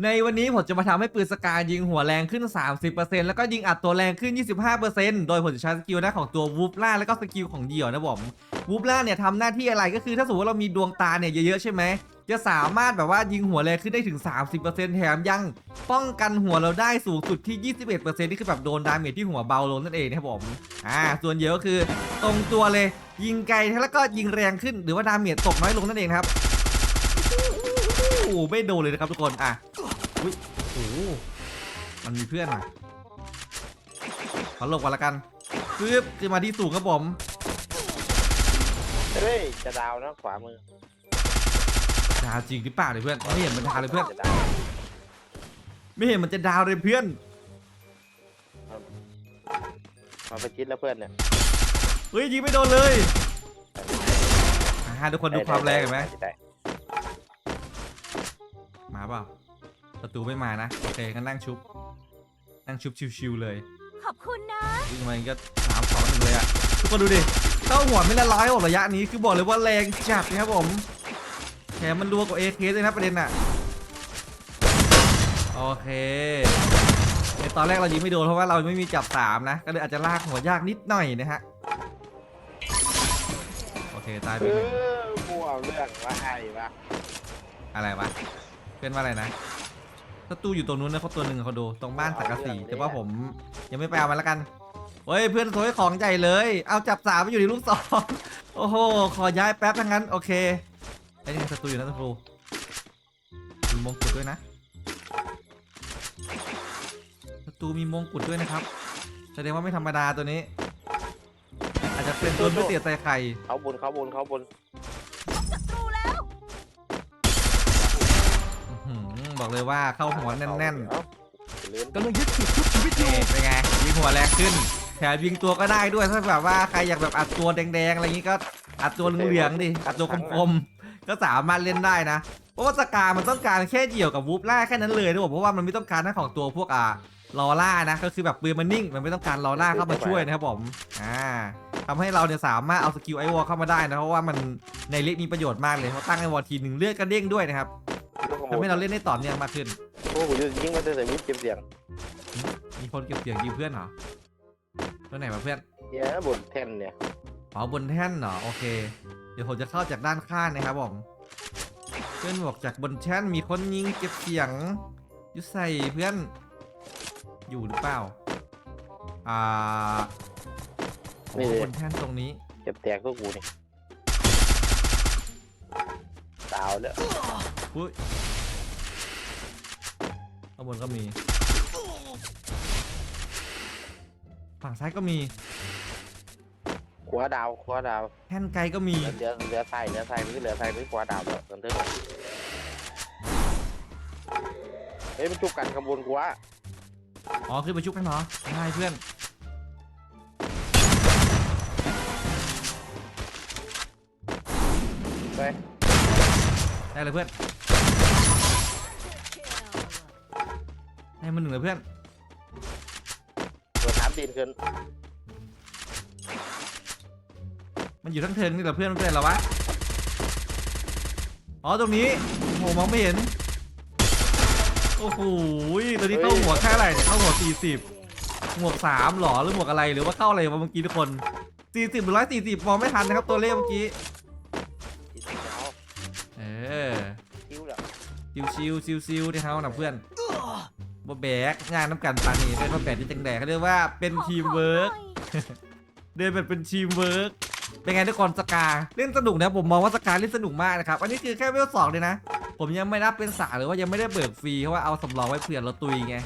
ในวันนี้ผมจะมาทำให้ปืนสกายิงหัวแรงขึ้น 30%แล้วก็ยิงอัดตัวแรงขึ้น 25%โดยผมจะใช้สกิลหน้าของตัววูฟล่าแล้วก็สกิลของเหยี่ยวนะผมวูฟล่าเนี่ยทำหน้าที่อะไรก็คือถ้าสมมติว่าเรามีดวงตาเนี่ยเยอะๆใช่ไหม จะสามารถแบบว่ายิงหัวแรงขึ้นได้ถึง 30%แถมยังป้องกันหัวเราได้สูงสุดที่ 21%นี่คือแบบโดนดาเมจที่หัวเบาลงนั่นเองนะครับผมอ่าส่วนเยี่ยวก็คือตรงตัวเลยยิงไกลแล้วก็ยิงแรงขึ้นหรือว่าดาเมจตกน้อยลงนั่นเองครับโอ้โหไม่โดนเลยนะครับทุกคนอะ อุ้ยโอ้โหมันมีเพื่อนอะขอหลบก่อนละกันปึ๊บขึ้นมาที่สูงครับผม เฮ้ย จะดาวนะขวามือดาวจริงหรือเปล่าเนี่ยเพื่อนไม่เห็นมันดาวเลยเพื่อน จะดาวไม่เห็นมันจะดาวเลยเพื่อน มาไปชิดแล้วเพื่อนเนี่ยเฮ้ยยิงไม่โดนเลยอ่าทุกคนดูความแรงเห็นไหม ด้มาเปล่า ประตูไม่มานะ โอเคงั้นนั่งชุบ นั่งชุบชิวๆเลยขอบคุณนะยิงมาก็สามสองหนึ่งเลยอะทุกคนดูดิเข้าหัวไม่ละร้อยหรอกระยะนี้คือบอกเลยว่าแรงจัดนะครับผมแถมมันรัวกว่าเอเคเลยนะประเด็นอะโอเคในตอนแรกเรายิงไม่โดนเพราะว่าเราไม่มีจับสามนะ ก็เลยอาจจะลากหัวยากนิดหน่อยนะฮะโอเคตายไปเอหนึ่งอกูเอาเรื่องว่าไอ้วะอะไรวะเป็นว่าอะไรนะ ศัตรูอยู่ตรงนู้นนะเขาตัวหนึ่งเขาดูตรงบ้านสังกะสีแต่ว่าผมยังไม่ไปเอามันละกันเฮ้ยเพื่อนโถยของใหญ่เลย เอาจับสามมาอยู่ในลูกสองโอ้โหขอย้ายแป๊บทั้งนั้นโอเคไอ้นี่ศัตรูอยู่นะศัตรูมีมงกุฎด้วยนะศัตรูมีมงกุฎด้วยนะครับแสดงว่าไม่ธรรมดาตัวนี้ อาจจะเป็นตัวไม่เสียใจใครเขาบนเขาบนเขาบน บอกเลยว่าเข้าหัวแน่นเอ้าเลื่อนกำลังยึดจุดชุบชีวิตๆอยู่นี่เป็นไงยิงหัวแรงขึ้นแถมยิงตัวก็ได้ด้วยถ้าแบบว่าใครอยากแบบอัดตัวแดงๆอะไรอย่างนี้ก็อัดตัวเหลืองๆดิอัดตัวคมๆก็สามารถเล่นได้นะเพราะว่าสกามันต้องการแค่เดี่ยวกับวูฟล่าแค่นั้นเลยนะผมเพราะว่ามันไม่ต้องการทั้งของตัวพวกอ่าลอล่านะก็คือแบบปืนมันนิ่ง มันไม่ต้องการลอล่าเข้ามาช่วยนะครับผมอ่าทำให้เราเนี่ยสามารถเอาสกิลไอวอลเข้ามาได้นะเพราะว่ามันในเล็กมีประโยชน์มากเลยเพราะตั้งไอวอลทีหนึ่งเลือดก็เด้งด้วยนะครับ ทำให้เราเล่นได้ต่อเนื่องมากขึ้น โอ้โหยิงมาแต่ใส่มิดเก็บเสียงมีคนเก็บเสียงยิงเพื่อนเหรอตัวไหนมาเพื่อนเหี้ยบนแท่นเนี่ยอ๋อบนแท่นเหรอโอเค เดี๋ยวผมจะเข้าจากด้านข้างนะครับผมเพื่อนบอกจากบนแท่นมีคนยิงเก็บเสียงอยุใส่เพื่อน อยู่หรือเปล่าอ่าโอ้บนแท่นตรงนี้เก็บแตกพวกกูนี่ดาวแล้ว อุ้ยข้างบนก็มีฝั่งซ้ายก็มีขวาดาวขวาดาวแท่นไกลก็มีเหลือเหลือใส่เหลือใส่นี่เหลือใส่นี่ขวาดาวแล้วกันเถอะเฮ้ยมันจุกกันขบวนกูวะอ๋อขึ้นไปชุบกันเหรอได้เพื่อนไปได้เลยเพื่อน ได้มาหนึ่งเลยเพื่อนเปิดสามตีนขึ้นมันอยู่ทั้งเทิร์นนี่เหรอเพื่อนมันเป็นเหรอวะอ๋อตรงนี้โอ้โหมองไม่เห็นโอ้โหตัวนี้เข้าหัวแค่อะไรเนี่ยเข้าหัวสี่สิบหมวกสามหรอหรือหมวกอะไรหรือว่าเข้าอะไรวะเมื่อกี้ทุกคนสี่สิบหรือร้อยสี่สิบมองไม่ทันนะครับตัวเลขเมื่อกี้ตีนเอาเออคิ้วแล้วซิวซิวซิวซิวที่เขาหนะเพื่อน บ่แบกงานน้ำกันปานี่เป็นบ่แบกที่จังแดกเขาเรียกว่าเป็นทีมเวิร์กเดินแบบเป็นทีมเวิร์กเป็นไงทุกคนสกาเล่นสนุกนะผมมองว่าสกาเล่นสนุกมากนะครับอันนี้คือแค่เวลสองเลยนะ ผมยังไม่นับเป็นสาหรือว่ายังไม่ได้เบิกฟรีเพราะว่าเอาสำรองไว้เผื่อเราตุยไง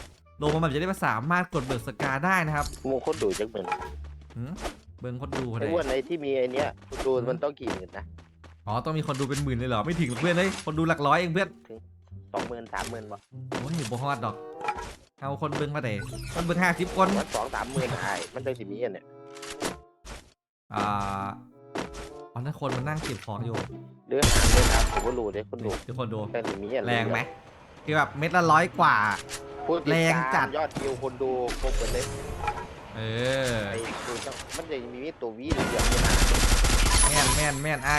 ลงมาแบบจะได้มาสามารถกดเบิกสกาได้นะครับมึงโคตรดุจังเหมือนหืมเบิ้งคนดูคนไอ้ไหนอ้วนไอ้ที่มีไอ้เนี้ยดูมันต้องกี่หมื่นนะอ๋อต้องมีคนดูเป็นหมื่นเลยเหรอไม่ถึงหรอกเพื่อนเลยคนดูหลักร้อยเองเพื่อนสองหมื่นสามหมื่นบ่โอ้ยบ่ฮอดดอก เอาคนเบิ้งมาเดคนเบิ้งห้าสิบคนมันสองสามหมื่นไอ้มันได้สิมีอันเนี่ยอ่าอ๋อนั่นคนมันนั่งเก็บของอยู่เดือหาเลยครับผมก็รู้เลยคนดูทุกคนดูได้สิมีอันแรงไหมคือแบบเม็ดละร้อยกว่า พูดติแรงจัด ยอดวิวคนดูครบหมดเลยเออไอ้ดูจังมันจะมีตัววีเหลืองอยู่นะแม่นแม่นแม่นไอ้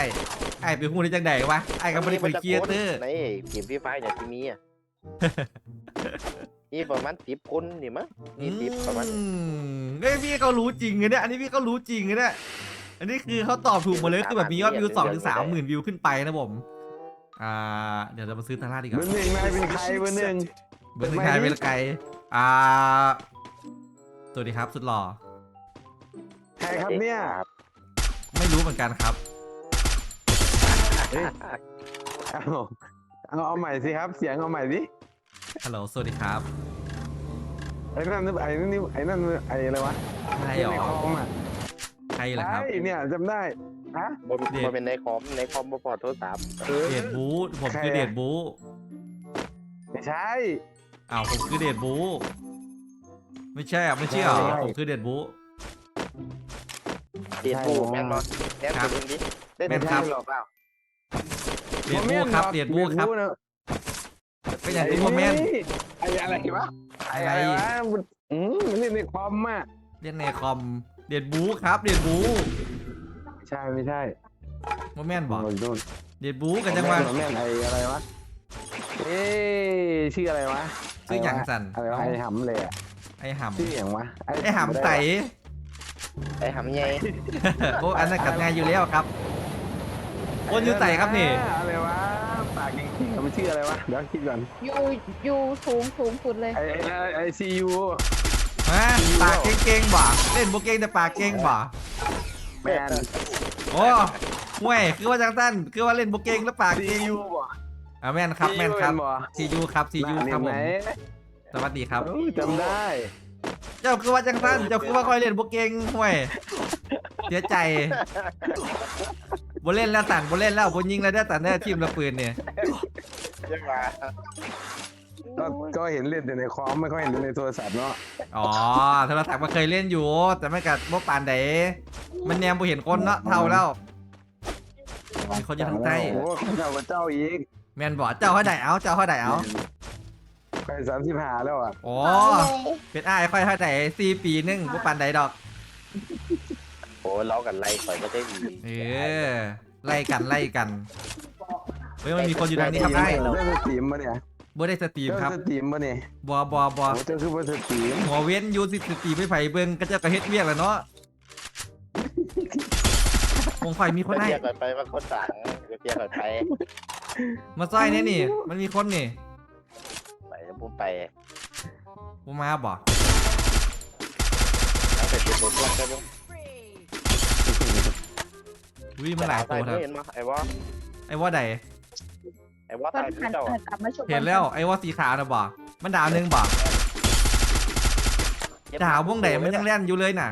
ไอ้ไปหูได้จังใดวะไอ้ก็ไม่ได้เป็นเกียร์เตอร์ในเกมพี่ไฟเนี่ยที่มีอะ นี่ประมาณสิบคนนี่มั้งนี่สิบประมาณอืมเฮ้ยพี่เขารู้จริงเลยเนี่ยอันนี้พี่เขารู้จริงเลยเนี่ยอันนี้คือเขาตอบถูกหมดเลยคือแบบมียอดวิวสองถึงสามหมื่นวิวขึ้นไปนะผมอ่าเดี๋ยวเรามาซื้อตาล่าดีกเบอว่าร์หนึ่งนายเป็นใครเบอร์หนึ่งเบอร์หนึ่งใครเป็นไกลอ่าสวัสดีครับ สุดหล่อใครครับเนี่ยไม่รู้เหมือนกันครับเฮ้ยเอาเอาเอาใหม่สิครับ เสียงเอาใหม่สิ ฮัลโหล สวัสดีครับไอ้นั่นไอ้นั่นนี่ไอ้นั่นไอ้อะไรวะใครหรอในคอมอะใครเหรอครับ ใช่เนี่ยจำได้ฮะบนเด็ดบนเป็นในคอมในคอมบ่พอโทรศัพท์เออ เดดบูผมใครคืออะ เดดบูไม่ใช่ อ้าวผมคือเดดบูไม่ใช่อะไม่ใช่เหรอใช่ ผมคือเดดบู เดียดบูแม่นบ่แม่นครับ ตัวนี้ได้แม่นครับ หรอเปล่าเดดบูครับเดดบูครับ นะ เป็นอย่างที่พ่อแม่น ไอ้อะไรวะไอ้อะไรอะไรวะมันอืมมันเล่นในคอมอะเรียกในคอมเดดบูครับเดดบูไม่ใช่ไม่ใช่โมแมนบอกโน่นเดดบูกันจังหวะ แม่นไอ้อะไรวะเอ๊ะชื่ออะไรวะชื่อหยังสัน อะไรวะไอ้หำเลยอะไอ้หชื่ออย่างวะำไอ้หำใสไอ้หำใหญ่โอ้อันนั้นกับงานอยู่แล้วครับโอนอยู่ใสครับนี่ อะไรวะปากเก่งๆ มันชื่ออะไรวะ เดี๋ยวคิดก่อนอยู่อยู่สูงสูงสุดเลย ไอ้ไอ้ไอ้ซียูฮะปากเก่งๆบ่เล่นโบเก่งแต่ปากเก่งบ่แมนโอ้ห่วยคือว่าจังสั้นคือว่าเล่นโบเก่งแล้วปากซีเก่งยูบ่ อะแม่นครับแม่นครับบ่ซียูครับซียูครับผมไหนสวัสดีครับเอ้ยจำได้ เจ้าคือว่าจังสั้นเจ้าคือว่าคอยเล่นโบเก่งห่วยเสียใจ โบเล่นแล้วสั่นโบเล่นแล้วโบยิงแล้วได้แต่ได้ทีมละปืนเนี่ยยังว่าก็ก็เห็นเล่นแต่ในคอมไม่ค่อยเห็นในโทรศัพท์เนาะอ๋อโทรศัพท์มันเคยเล่นอยู่ แต่ไม่กัดโบปานใดมันแนมบ่เห็นคนเนาะเท่าแล้วมีคนอยู่ทางใต้โอ้โหเจ้ากับเจ้าอีกแมนบอกเจ้าเขาได้เอาเจ้าเขาได้เอาไปสามสิบห้าแล้วอะโอ้เป็นอ้ายค่อยเขาได้สี่ปีหนึงโบปานใดดอก โอ้เรากันไล่ข่อยก็ได้ดีเออไล่กันไล่กันเฮ้ยมันมีคนอยู่ทางนี้ครับไอ้เจ้าสตรีมปะเนี่ยบ่ได้สตรีมเจ้าครับสตรีมปะเนี่ยบัวบัวบัวโอ้เจ้าคือว่าสตรีมหัวเว้นอยูสิสตรีมไม่ไผ่เบิ่งก็เจ้าก็เฮ็ดเวียกแหล้วเนาะวงไฟมีคนก็ไอ้เทียบกันไปว่าคนต่างก็เทียบกันไปมาซอยเนี่ยนี่ มันมีคนนี่ไปแล้วผมไปบ่มาบ่แล้วไปจุดตัวก็ต้อง วิมันหลายตัวครับเห็นมั้ยไอ้วะไอ้ว่าใดไอ้วะก็ตายหันเจ้าหันกลับมาชุบเห็นแล้วไอ้ว่าสีขาวนะบ่มันดาวหนึงบ่ดาววงไหนมันยังแล่นอยู่เลยน่ะ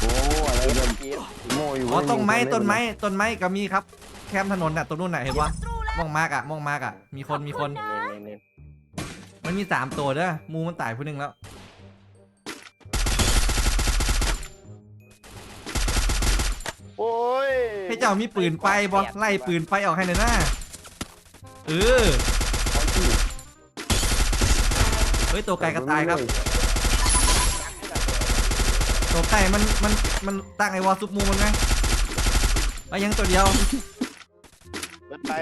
โอ้อะไรเริ่จะมกินโม่อยู่อ๋อต้นไม้ต้นไม้ต้นไม้ก็มีครับ แคมถนนน่ะตรงนู้นน่ะเห็นปะมองมากอะมองมากอะมีคนมีคนนี่นี่มันมีสามตัวเด้อหมูมันตายผู้หนึงแล้ว โอ้ยให้เจ้ามีปืนไฟบอไล่ปืนไฟออกให้หน่อยนะเออเฮ้ยตัวไก่กระตายครับตัวไก่มันมันมันตั้งไอ้วอลซุปมูมันไงเอายังตัวเดียวเบิดไป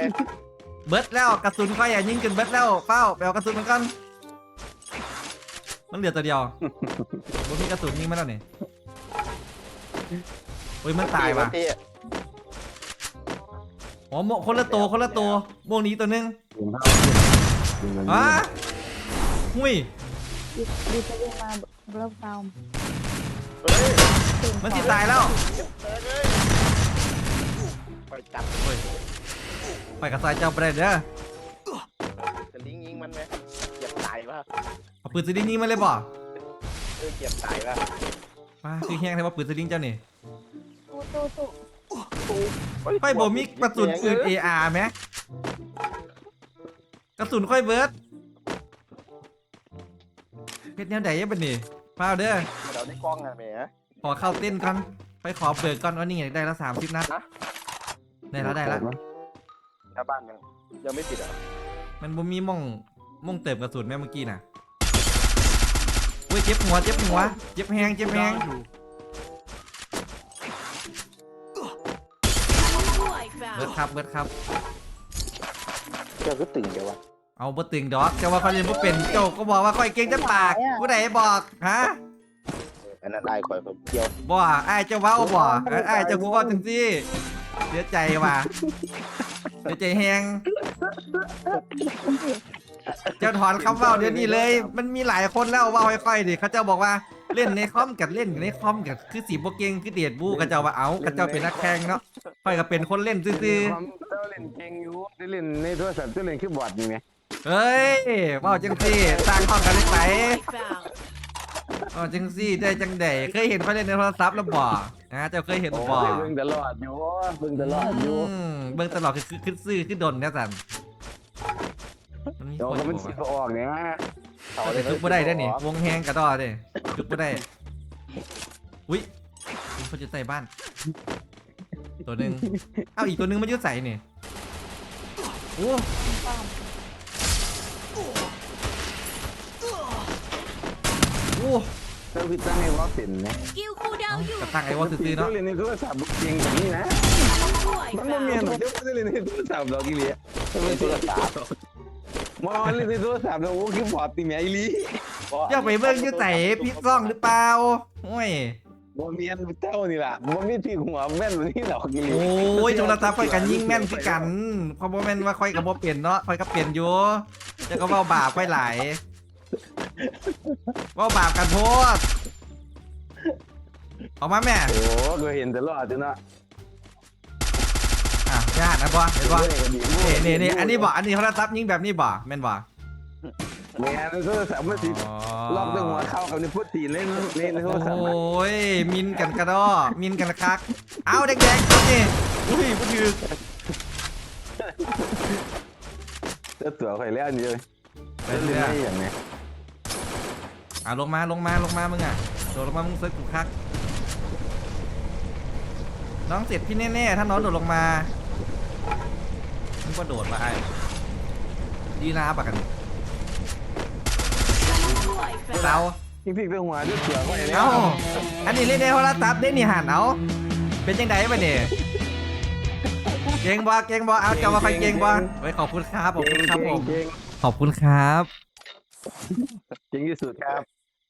เบิร์ดแล้วกระสุนไฟอะยิงจนเบิร์ดแล้วเป้าไปเอากระสุนมันก่อนมันเหลือตัวเดียวบ่มีกระสุนยิงมันแล้วนี่ เฮ้ยมันตายว่ะที่อ๋อโมคนละตัวคนละตัวโมงนี้ตัวหนึงอะอะหุยดีดีจะเรียกมาเริ่มเตาเฮ้ยมันสิตายแล้วไปจับเฮ้ยไปกับซอยเจ้าไปเลยเด้อจะลิงยิงมันไหมเจ็บตายป่ะเอาปืนสลิงนี้มาเลยบ่เออเจ็บตายป่ะมาคือแห้งเลยว่าปืนสลิงเจ้านี่ ตู้ตู้ตู้ไปบ่มีกระสุนปืน AR ไหมกระสุนค่อยเบิร์ดเพชรแนวไหนยังเป็นนี่เปล่าเด้อเราได้กล้องอะแหมขอเข้าเต้นก่อนไปขอเบิกก่อนว่านี่ไงได้ละสามสิบนัดฮะได้แล้วได้แล้วชาวบ้านยังยังไม่ติดเหรอมันบ่มีม่องม่องเติมกระสุนแม่เมื่อกี้น่ะเว้ยเจ็บหัวเจ็บหัวเจ็บแหงเจ็บแหง บิร์ดครับเบิร์ดครับ เจ้าก็ตื่นเดี๋ยววะเเอาบ่ตึงดอกเจ้าว่าค่อยเล่นบ่เป็นเจ้าก็บอกว่าค่อยเก่งจะปากผู้ใดบอกฮะอันนั้นได้คอยผมเกี่ยวบ่อ้ายเจ้าเว้าบ่อ้ายเจ้ากูเว้าจังซี่เสียใจว่ะเสียใจแฮงเจ้าถอนคำเว้าเดี๋ยวนี้เลย มันมีหลายคนแล้วเว้าค่อยๆดิเขาเจ้าบอกว่า เล่นในคอมกับเล่นในคอมกับคือสีบ่เก่งคือเดียดบูเขาเจ้าว่าเอาเขาเจ้าเป็นนักแข่งเนาะค่อยก็เป็นคนเล่นซื่อเจ้าเล่นเก่งอยู่ได้เล่นในโทรศัพท์เจ้าเล่นคีย์บอร์ดนี่ไงๆเฮ้ยเว้าจังซี่สร้างห้องกันเลยไป Found. เว้าจังซี่ได้จังไดเคยเห็นเขาเล่นในโทรศัพท์แล้วบ่นะเจ้าเคยเห็นโอ้บ่ยเบิ่งตลอดอยู่เบิ่งตลอดอยู่อืมเบิ่งตลอดคือคือคือซื่อคือดนเนี่ยสันมันมีเดี๋ยวคนก็มันบสิอกบออกเนี่ย ว่าจะจุกบ่ได้ได้อนี่วงแฮงกระดอเด้จุกบ่ได้อุ้ยมีคนจะใส่บ้าน ตัวหนึ่งเอ้าอีกตัวหนึ่งมันอยืดใส่นี่โอ้โอ้เจ้าพิจารณาว่าเป็นนะ Skill cooldown อยู่กระตั้งไอ้วอลซื่อๆเจ้าเนาะเล่นในโทรศัพท์จริงแบบนี้นะด้วยมันไม่มีหรอกเจ้าไม่ได้เล่นในโทรศัพท์หรอกอีหลีไม่ตัวสาม มอเล่นในโทรศัพท์แล้วโอ้คีย์บอร์ดตีแม่อีหลีอย่าไปเบิ่งอยืดใส่พิษซ่องหรือเปล่าโอ้ยบ่เมียนเจ้านี่ล่ะบ่มีที่หัวแม่นแบบนี้หรอกอีหลีโอ้ยโทรศัพท์ค่อยกันยิ่งแม่นคือกันเพราะบ่แม่นว่าค่อยกับบ่เปลี่ยนเนาะค่อยก็เปลี่ยนอยู่แต่ก็เว้าบาปค่อยหลายเว้าบาปกันโพดออกมาแม่โอ้ก็เห็นตลอดจ้ะเนาะ อะญาตินะบ่เห็นบ่เห็นนี่นี่นี่อันนี้บ่อันนี้โทรศัพท์ยิงแบบนี้บ่แม่นบ่แม่ในโทรศัพท์มันสิล็อกตั้งหัวเข้ากับในพุทธีนเล่นเล่นในโทรศัพท์โอ้ยมินกันกระดอมินกันคัก เอาแดงๆตัวนี้อุ้ยบ่ถือเจ้าตัวข่อยแล้วนี่เลยไปเล่นเรื่อยไม่อย่างเนี้ยอะลงมาลงมาลงมามึงอะโดดลงมามึงเซิร์ฟกูคัก น้องเสร็จพี่แน่ๆถ้าน้องโดดลงมามึ งก็โดดมาไอ้ดีนะปะกันด้วย Found. เราจริงๆเจ้าหัวเจ้าตัวข่อยแล้วเอ้าอันนี้เล่นในโทรศัพท์เล่นนี่หันเอาเป็นยังไงปะเนี่ยเก่งบ่เก่งบ่เอาจะมาใครเก่งบ่ไว้ยขอบคุณครับขอบคุณครับผมเก่งขอบคุณครับเก่งที่สุดครับ